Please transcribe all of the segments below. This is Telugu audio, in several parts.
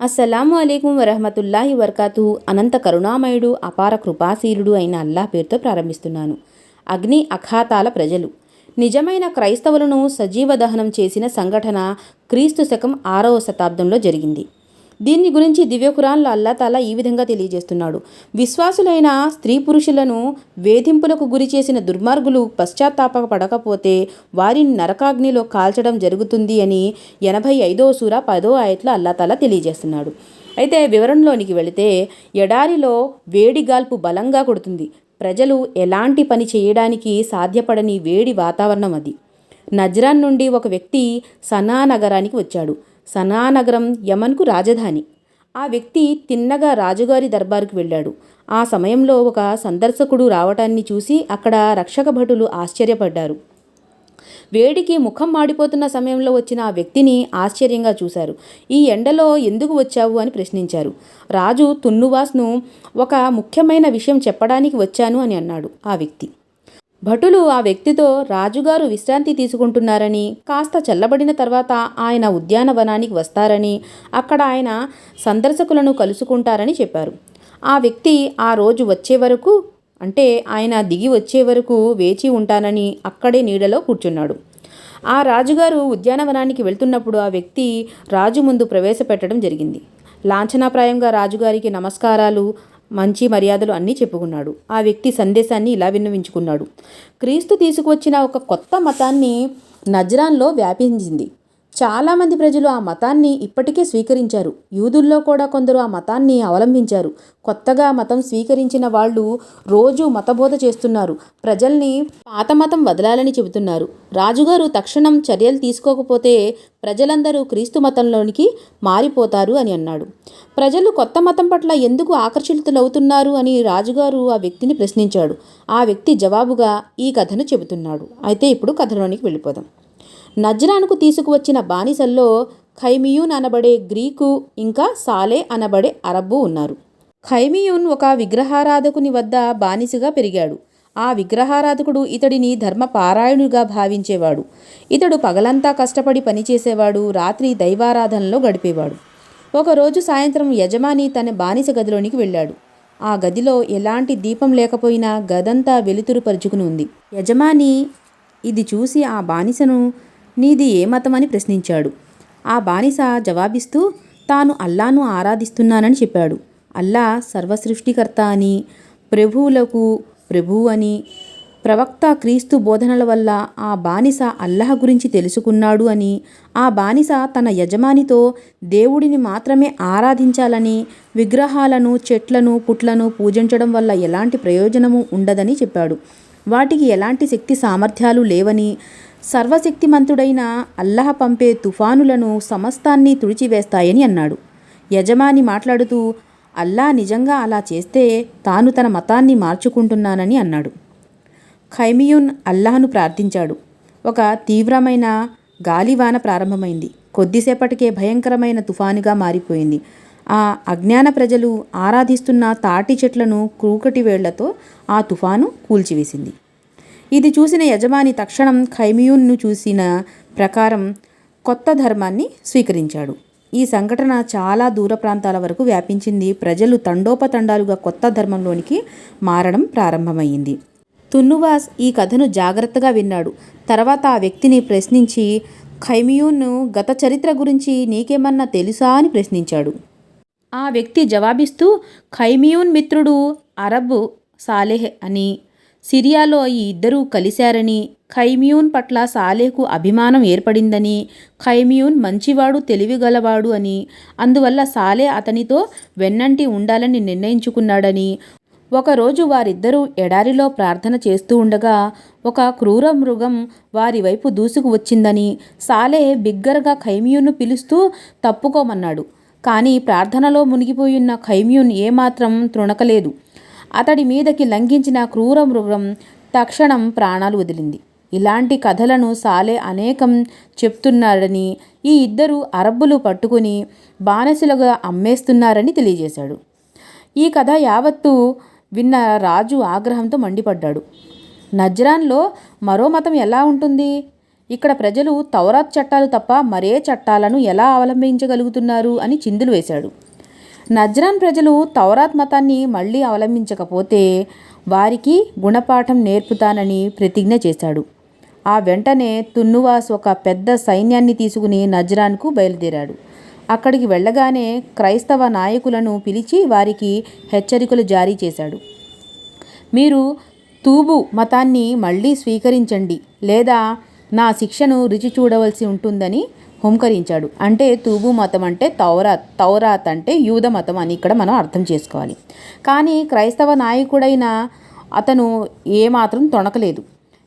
అస్సలాము అలైకుం వరహమతుల్లాహి వర్కాతు అనంత కరుణామయుడు అపార కృపాశీలుడు అయిన అల్లాహ్ పేరుతో ప్రారంభిస్తున్నాను. అగ్ని అఖాతాల ప్రజలు. నిజమైన క్రైస్తవులను సజీవ దహనం చేసిన సంఘటన క్రీస్తు శకం ఆరవ శతాబ్దంలో జరిగింది. దీని గురించి దివ్యకురాన్లో అల్లాతాలా ఈ విధంగా తెలియజేస్తున్నాడు. విశ్వాసులైన స్త్రీ పురుషులను వేధింపులకు గురి చేసిన దుర్మార్గులు పశ్చాత్తాప పడకపోతే వారిని నరకాగ్నిలో కాల్చడం జరుగుతుంది అని ఎనభై ఐదో సూర పదో ఆయట్లో అల్లాతాలా తెలియజేస్తున్నాడు. అయితే వివరణలోనికి వెళితే ఎడారిలో వేడి గాల్పు బలంగా కొడుతుంది. ప్రజలు ఎలాంటి పని చేయడానికి సాధ్యపడని వేడి వాతావరణం అది. నజ్రాన్ నుండి ఒక వ్యక్తి సనా నగరానికి వచ్చాడు. సనా నగరం యమన్కు రాజధాని. ఆ వ్యక్తి తిన్నగా రాజుగారి దర్బారుకు వెళ్ళాడు. ఆ సమయంలో ఒక సందర్శకుడు రావటాన్ని చూసి అక్కడ రక్షక భటులు ఆశ్చర్యపడ్డారు. వేడికి ముఖం మాడిపోతున్న సమయంలో వచ్చిన ఆ వ్యక్తిని ఆశ్చర్యంగా చూశారు. ఈ ఎండలో ఎందుకు వచ్చావు? అని ప్రశ్నించారు. రాజు తున్నువాస్ను ఒక ముఖ్యమైన విషయం చెప్పడానికి వచ్చాను అని అన్నాడు ఆ వ్యక్తి. భటులు ఆ వ్యక్తితో రాజుగారు విశ్రాంతి తీసుకుంటున్నారని కాస్త చల్లబడిన తర్వాత ఆయన ఉద్యానవనానికి వస్తారని అక్కడ ఆయన సందర్శకులను కలుసుకుంటారని చెప్పారు. ఆ వ్యక్తి ఆ రోజు వచ్చే వరకు అంటే ఆయన దిగి వచ్చే వరకు వేచి ఉంటానని అక్కడే నీడలో కూర్చున్నాడు. ఆ రాజుగారు ఉద్యానవనానికి వెళ్తున్నప్పుడు ఆ వ్యక్తి రాజు ముందు ప్రవేశపెట్టడం జరిగింది. లాంఛనాప్రాయంగా రాజుగారికి నమస్కారాలు మంచి మర్యాదలు అన్నీ చెప్పుకున్నాడు. ఆ వ్యక్తి సందేశాన్ని ఇలా విన్నవించుకున్నాడు. క్రీస్తు తీసుకువచ్చిన ఒక కొత్త మతాన్ని నజ్రాన్లో వ్యాపించింది. చాలామంది ప్రజలు ఆ మతాన్ని ఇప్పటికే స్వీకరించారు. యూదుల్లో కూడా కొందరు ఆ మతాన్ని అవలంబించారు. కొత్తగా మతం స్వీకరించిన వాళ్ళు రోజు మతబోధ చేస్తున్నారు. ప్రజల్ని పాత మతం వదలాలని చెబుతున్నారు. రాజుగారు తక్షణం చర్యలు తీసుకోకపోతే ప్రజలందరూ క్రీస్తు మతంలోనికి మారిపోతారు అని అన్నాడు. ప్రజలు కొత్త మతం పట్ల ఎందుకు ఆకర్షితులవుతున్నారు అని రాజుగారు ఆ వ్యక్తిని ప్రశ్నించాడు. ఆ వ్యక్తి జవాబుగా ఈ కథను చెబుతున్నాడు. అయితే ఇప్పుడు కథలోనికి వెళ్ళిపోదాం. నజ్రాన్కు తీసుకువచ్చిన బానిసల్లో ఖైమియూన్ అనబడే గ్రీకు ఇంకా సాలే అనబడే అరబ్బు ఉన్నారు. ఖైమియూన్ ఒక విగ్రహారాధకుని వద్ద బానిసగా పెరిగాడు. ఆ విగ్రహారాధకుడు ఇతడిని ధర్మపారాయణుగా భావించేవాడు. ఇతడు పగలంతా కష్టపడి పనిచేసేవాడు రాత్రి దైవారాధనలో గడిపేవాడు. ఒకరోజు సాయంత్రం యజమాని తన బానిస గదిలోనికి వెళ్ళాడు. ఆ గదిలో ఎలాంటి దీపం లేకపోయినా గదంతా వెలుతురు పరుచుకుని ఉంది. యజమాని ఇది చూసి ఆ బానిసను నీది ఏ మతమని ప్రశ్నించాడు. ఆ బానిస జవాబిస్తూ తాను అల్లాను ఆరాధిస్తున్నానని చెప్పాడు. అల్లా సర్వసృష్టికర్త అని ప్రభువులకు ప్రభువు అని ప్రవక్త క్రీస్తు బోధనల వల్ల ఆ బానిస అల్లహ గురించి తెలుసుకున్నాడు అని ఆ బానిస తన యజమానితో దేవుడిని మాత్రమే ఆరాధించాలని విగ్రహాలను చెట్లను పుట్లను పూజించడం వల్ల ఎలాంటి ప్రయోజనము ఉండదని చెప్పాడు. వాటికి ఎలాంటి శక్తి సామర్థ్యాలు లేవని సర్వశక్తిమంతుడైన అల్లహ పంపే తుఫానులను సమస్తాన్ని తుడిచివేస్తాయని అన్నాడు. యజమాని మాట్లాడుతూ అల్లా నిజంగా అలా చేస్తే తాను తన మతాన్ని మార్చుకుంటున్నానని అన్నాడు. ఖైమియున్ అల్లాహను ప్రార్థించాడు. ఒక తీవ్రమైన గాలివాన ప్రారంభమైంది. కొద్దిసేపటికే భయంకరమైన తుఫానుగా మారిపోయింది. ఆ అజ్ఞాన ప్రజలు ఆరాధిస్తున్న తాటి చెట్లను క్రూకటి వేళ్ళతో ఆ తుఫాను కూల్చివేసింది. ఇది చూసిన యజమాని తక్షణం ఖైమియూన్ను చూసిన ప్రకారం కొత్త ధర్మాన్ని స్వీకరించాడు. ఈ సంఘటన చాలా దూర ప్రాంతాల వరకు వ్యాపించింది. ప్రజలు తండోపతండాలుగా కొత్త ధర్మంలోనికి మారడం ప్రారంభమైంది. తున్నువాస్ ఈ కథను జాగ్రత్తగా విన్నాడు. తర్వాత ఆ వ్యక్తిని ప్రశ్నించి ఖైమియూన్ను గత చరిత్ర గురించి నీకేమన్నా తెలుసా? అని ప్రశ్నించాడు. ఆ వ్యక్తి జవాబిస్తూ ఖైమియూన్ మిత్రుడు అరబ్ సాలెహ్ అని సిరియాలో ఈ ఇద్దరూ కలిశారని ఖైమ్యూన్ పట్ల సాలేకు అభిమానం ఏర్పడిందని ఖైమ్యూన్ మంచివాడు తెలివిగలవాడు అని అందువల్ల సాలే అతనితో వెన్నంటి ఉండాలని నిర్ణయించుకున్నాడని ఒకరోజు వారిద్దరూ ఎడారిలో ప్రార్థన చేస్తూ ఉండగా ఒక క్రూర మృగం వారి వైపు దూసుకు వచ్చిందని సాలే బిగ్గరగా ఖైమ్యూన్ను పిలుస్తూ తప్పుకోమన్నాడు. కానీ ప్రార్థనలో మునిగిపోయున్న ఖైమ్యూన్ ఏమాత్రం తృణకలేదు. అతడి మీదకి లంఘించిన క్రూర మృగం తక్షణం ప్రాణాలు వదిలింది. ఇలాంటి కథలను సాలే అనేకం చెప్తున్నాడని ఈ ఇద్దరు అరబ్బులు పట్టుకుని బానిసలుగా అమ్మేస్తున్నారని తెలియజేశాడు. ఈ కథ యావత్తు విన్న రాజు ఆగ్రహంతో మండిపడ్డాడు. నజ్రాన్లో మరో మతం ఎలా ఉంటుంది? ఇక్కడ ప్రజలు తౌరాత్ చట్టాలు తప్ప మరే చట్టాలను ఎలా అవలంబించగలుగుతున్నారు అని చిందులు వేశాడు. నజ్రాన్ ప్రజలు తౌరాత్ మతాన్ని మళ్ళీ అవలంబించకపోతే వారికి గుణపాఠం నేర్పుతానని ప్రతిజ్ఞ చేశాడు. ఆ వెంటనే తున్నువాస్ ఒక పెద్ద సైన్యాన్ని తీసుకుని నజ్రాన్కు బయలుదేరాడు. అక్కడికి వెళ్ళగానే క్రైస్తవ నాయకులను పిలిచి వారికి హెచ్చరికలు జారీ చేశాడు. మీరు తూబు మతాన్ని మళ్ళీ స్వీకరించండి లేదా నా శిక్షను రుచి చూడవలసి ఉంటుందని హుంకరించాడు. అంటే తూబు మతం అంటే తౌరాత్ తౌరాత్ అంటే యూద మతం అని ఇక్కడ మనం అర్థం చేసుకోవాలి. కానీ క్రైస్తవ నాయకుడైన అతను ఏమాత్రం తొణకలేదు.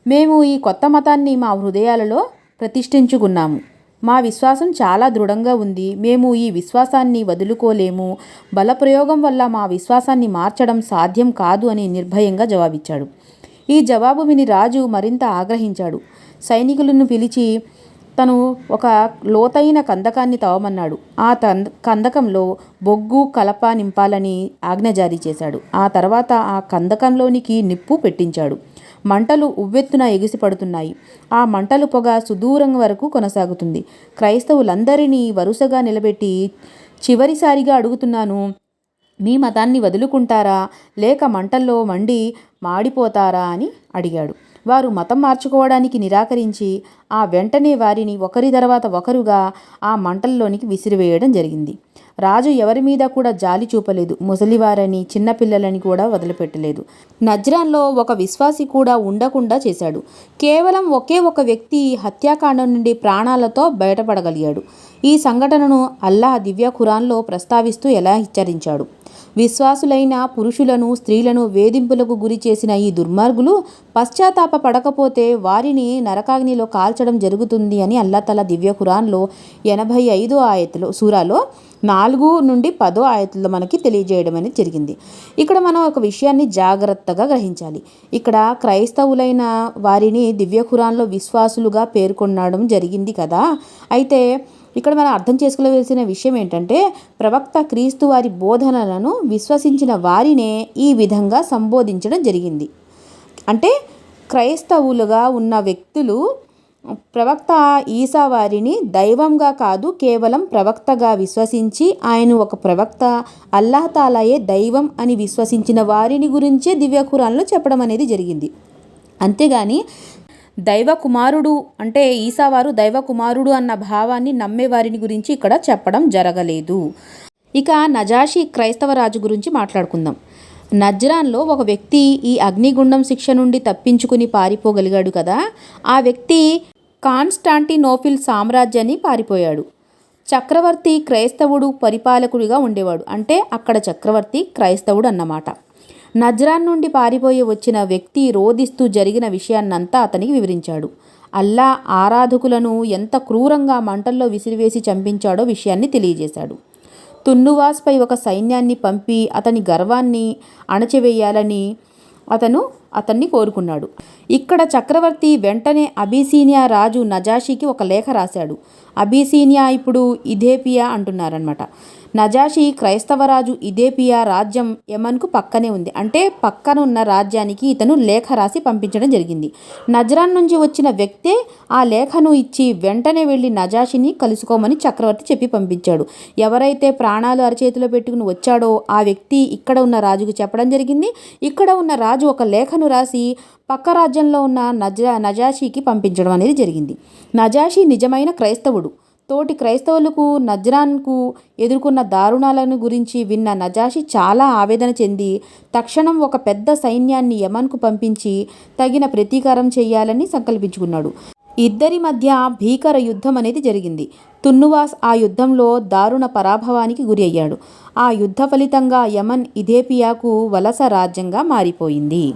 మేము ఈ కొత్త మతాన్ని మా హృదయాలలో ప్రతిష్ఠించుకున్నాము. మా విశ్వాసం చాలా దృఢంగా ఉంది. మేము ఈ విశ్వాసాన్ని వదులుకోలేము. బలప్రయోగం వల్ల మా విశ్వాసాన్ని మార్చడం సాధ్యం కాదు అని నిర్భయంగా జవాబిచ్చాడు. ఈ జవాబు విని రాజు మరింత ఆగ్రహించాడు. సైనికులను పిలిచి తను ఒక లోతైన కందకాన్ని తవ్వమన్నాడు. ఆ తంద కందకంలో బొగ్గు కలప నింపాలని ఆజ్ఞ జారీ చేశాడు. ఆ తర్వాత ఆ కందకంలోనికి నిప్పు పెట్టించాడు. మంటలు ఉవ్వెత్తున ఎగిసిపడుతున్నాయి. ఆ మంటలు పొగ సుదూరం వరకు కొనసాగుతుంది. క్రైస్తవులందరినీ వరుసగా నిలబెట్టి చివరిసారిగా అడుగుతున్నాను మీ మతాన్ని వదులుకుంటారా? లేక మంటల్లో మండి మాడిపోతారా? అని అడిగాడు. వారు మతం మార్చుకోవడానికి నిరాకరించి ఆ వెంటనే వారిని ఒకరి తర్వాత ఒకరుగా ఆ మంటల్లోనికి విసిరివేయడం జరిగింది. రాజు ఎవరి మీద కూడా జాలి చూపలేదు. ముసలివారని చిన్నపిల్లలని కూడా వదిలిపెట్టలేదు. నజ్రాన్లో ఒక విశ్వాసి కూడా ఉండకుండా చేశాడు. కేవలం ఒకే ఒక వ్యక్తి హత్యాకాండం నుండి ప్రాణాలతో బయటపడగలిగాడు. ఈ సంఘటనను అల్లాహ్ దివ్య ఖురాన్లో ప్రస్తావిస్తూ ఎలా హెచ్చరించాడు? విశ్వాసులైన పురుషులను స్త్రీలను వేధింపులకు గురి చేసిన ఈ దుర్మార్గులు పశ్చాత్తాప పడకపోతే వారిని నరకాగ్నిలో కాల్చడం జరుగుతుంది అని అల్లాతల దివ్య ఖురాన్లో ఎనభై ఐదో ఆయతలో సూరాలో నాలుగు నుండి పదో ఆయతుల్లో మనకి తెలియజేయడం అనేది జరిగింది. ఇక్కడ మనం ఒక విషయాన్ని జాగ్రత్తగా గ్రహించాలి. ఇక్కడ క్రైస్తవులైన వారిని దివ్య ఖురాన్లో విశ్వాసులుగా పేర్కొనడం జరిగింది కదా. అయితే ఇక్కడ మనం అర్థం చేసుకోవలసిన విషయం ఏంటంటే ప్రవక్త క్రీస్తు వారి బోధనలను విశ్వసించిన వారినే ఈ విధంగా సంబోధించడం జరిగింది. అంటే క్రైస్తవులుగా ఉన్న వ్యక్తులు ప్రవక్త ఈసా వారిని దైవంగా కాదు కేవలం ప్రవక్తగా విశ్వసించి ఆయన ఒక ప్రవక్త అల్లాహతాలాయే దైవం అని విశ్వసించిన వారిని గురించే దివ్యకురాన్లో చెప్పడం అనేది జరిగింది. అంతేగాని దైవ కుమారుడు అంటే ఈసావారు దైవ కుమారుడు అన్న భావాన్ని నమ్మే వారిని గురించి ఇక్కడ చెప్పడం జరగలేదు. ఇక నజాషి క్రైస్తవ రాజు గురించి మాట్లాడుకుందాం. నజ్రాన్లో ఒక వ్యక్తి ఈ అగ్నిగుండం శిక్ష నుండి తప్పించుకుని పారిపోగలిగాడు కదా. ఆ వ్యక్తి కాన్స్టాంటినోఫిల్ సామ్రాజ్యాన్ని పారిపోయాడు. చక్రవర్తి క్రైస్తవుడు పరిపాలకుడిగా ఉండేవాడు. అంటే అక్కడ చక్రవర్తి క్రైస్తవుడు అన్నమాట. నజ్రాన్ నుండి పారిపోయి వచ్చిన వ్యక్తి రోధిస్తూ జరిగిన విషయాన్నంతా అతనికి వివరించాడు. అల్లా ఆరాధకులను ఎంత క్రూరంగా మంటల్లో విసిరివేసి చంపించాడో విషయాన్ని తెలియజేశాడు. తున్నువాస్పై ఒక సైన్యాన్ని పంపి అతని గర్వాన్ని అణచివేయాలని అతను అతన్ని కోరుకున్నాడు. ఇక్కడ చక్రవర్తి వెంటనే అబీసీనియా రాజు నజాషికి ఒక లేఖ రాశాడు. అబీసీనియా ఇప్పుడు ఇథేపియా అంటున్నారనమాట నజాషీ క్రైస్తవరాజు ఇథేపియా రాజ్యం యమన్కు పక్కనే ఉంది. అంటే పక్కన ఉన్న రాజ్యానికి ఇతను లేఖ రాసి పంపించడం జరిగింది. నజరాన్ నుంచి వచ్చిన వ్యక్తే ఆ లేఖను ఇచ్చి వెంటనే వెళ్ళి నజాషిని కలుసుకోమని చక్రవర్తి చెప్పి పంపించాడు. ఎవరైతే ప్రాణాలు అరచేతిలో పెట్టుకుని వచ్చాడో ఆ వ్యక్తి ఇక్కడ ఉన్న రాజుకు చెప్పడం జరిగింది. ఇక్కడ ఉన్న రాజు ఒక లేఖను లేఖను రాసి పక్క రాజ్యంలో ఉన్న నజా నజాషీకి పంపించడం అనేది జరిగింది. నజాషీ నిజమైన క్రైస్తవుడు. తోటి క్రైస్తవులకు నజ్రాన్కు ఎదుర్కొన్న దారుణాలను గురించి విన్న నజాషి చాలా ఆవేదన చెంది తక్షణం ఒక పెద్ద సైన్యాన్ని యమన్కు పంపించి తగిన ప్రతీకారం చేయాలని సంకల్పించుకున్నాడు. ఇద్దరి మధ్య భీకర యుద్ధం అనేది జరిగింది. తున్నువాస్ ఆ యుద్ధంలో దారుణ పరాభవానికి గురి అయ్యాడు ఆ యుద్ధ ఫలితంగా యమన్ ఇథేపియాకు వలస రాజ్యంగా మారిపోయింది.